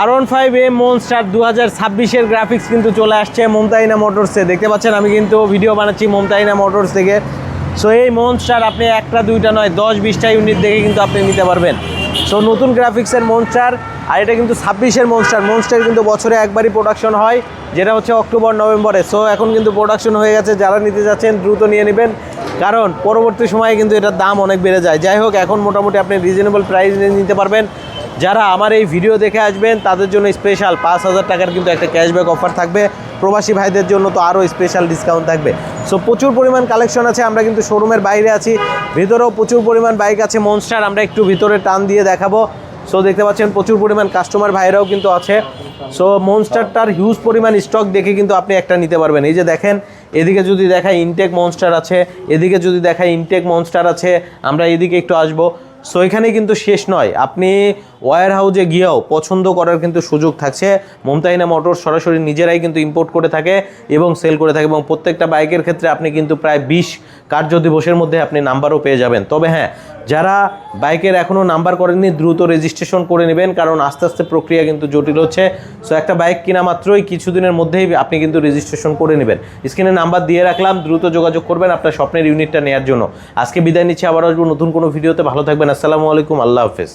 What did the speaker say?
আর one five এ monster দু হাজার ছাব্বিশের গ্রাফিক্স কিন্তু চলে আসছে মমতাইনা মোটরসে দেখতে পাচ্ছেন, আমি কিন্তু ভিডিও বানাচ্ছি মমতাইনা মোটরস থেকে। সো এই মনস্টার আপনি একটা, দুইটা নয় দশ বিশটা ইউনিট দেখে কিন্তু আপনি নিতে পারবেন। সো নতুন গ্রাফিক্সের মনস্টার আর এটা কিন্তু ছাব্বিশের মনস্টার মনস্টার কিন্তু বছরে একবারই প্রোডাকশন হয়, যেটা হচ্ছে অক্টোবর নভেম্বরে সো এখন কিন্তু প্রোডাকশন হয়ে গেছে, যারা নিতে যাচ্ছেন দ্রুত নিয়ে নেবেন। কারণ, পরবর্তী সময়ে কিন্তু এটার দাম অনেক বেড়ে যায়। যাই হোক, এখন মোটামুটি আপনি রিজনেবল প্রাইস নিতে পারবেন। যারা আমার এই ভিডিও দেখে আসবেন, তাদের জন্য স্পেশাল পাঁচ হাজার টাকার কিন্তু একটা ক্যাশব্যাক অফার থাকবে। প্রবাসী ভাইদের জন্য তো আরও স্পেশাল ডিসকাউন্ট থাকবে। সো প্রচুর পরিমাণ কালেকশন আছে, আমরা কিন্তু শোরুমের বাইরে আছি। ভিতরেও প্রচুর পরিমাণ বাইক আছে মনস্টার আমরা একটু ভিতরে টান দিয়ে দেখাবো। সো দেখতে পাচ্ছেন প্রচুর পরিমাণ কাস্টমার ভাইরাও কিন্তু আছে। সো মনস্টারটার হিউজ পরিমাণ স্টক দেখে কিন্তু আপনি একটা নিতে পারবেন। এই যে দেখেন, এদিকে যদি দেখায় ইনটেক মনস্টার আছে, এদিকে যদি দেখায় ইনটেক মনস্টার আছে, আমরা এদিকে একটু আসব। সো এখানে কিন্তু শেষ নয়। আপনি ওয়ার হাউজে গিয়েও পছন্দ করার কিন্তু সুযোগ থাকছে। মমতাইনা মোটর সরাসরি নিজেরাই কিন্তু ইম্পোর্ট করে থাকে এবং সেল করে থাকে এবং প্রত্যেকটা বাইকের ক্ষেত্রে আপনি কিন্তু প্রায় বিশ কার্য দিবসের মধ্যে আপনি নাম্বারও পেয়ে যাবেন। তবে হ্যাঁ যারা বাইকের এখনও নাম্বার করেননি, দ্রুত রেজিস্ট্রেশন করে নেবেন, কারণ আস্তে আস্তে প্রক্রিয়া কিন্তু জটিল হচ্ছে। সো একটা বাইক কেনা মাত্রই কিছুদিনের মধ্যেই আপনি কিন্তু রেজিস্ট্রেশন করে নেবেন। স্ক্রিনে নাম্বার দিয়ে রাখলাম, দ্রুত যোগাযোগ করবেন আপনার স্বপ্নের ইউনিটটা নেওয়ার জন্য। আজকে বিদায় নিচ্ছি, আবার আসব নতুন কোনো ভিডিওতে। ভালো থাকবেন, আসসালামু আলাইকুম, আল্লাহ হাফেজ।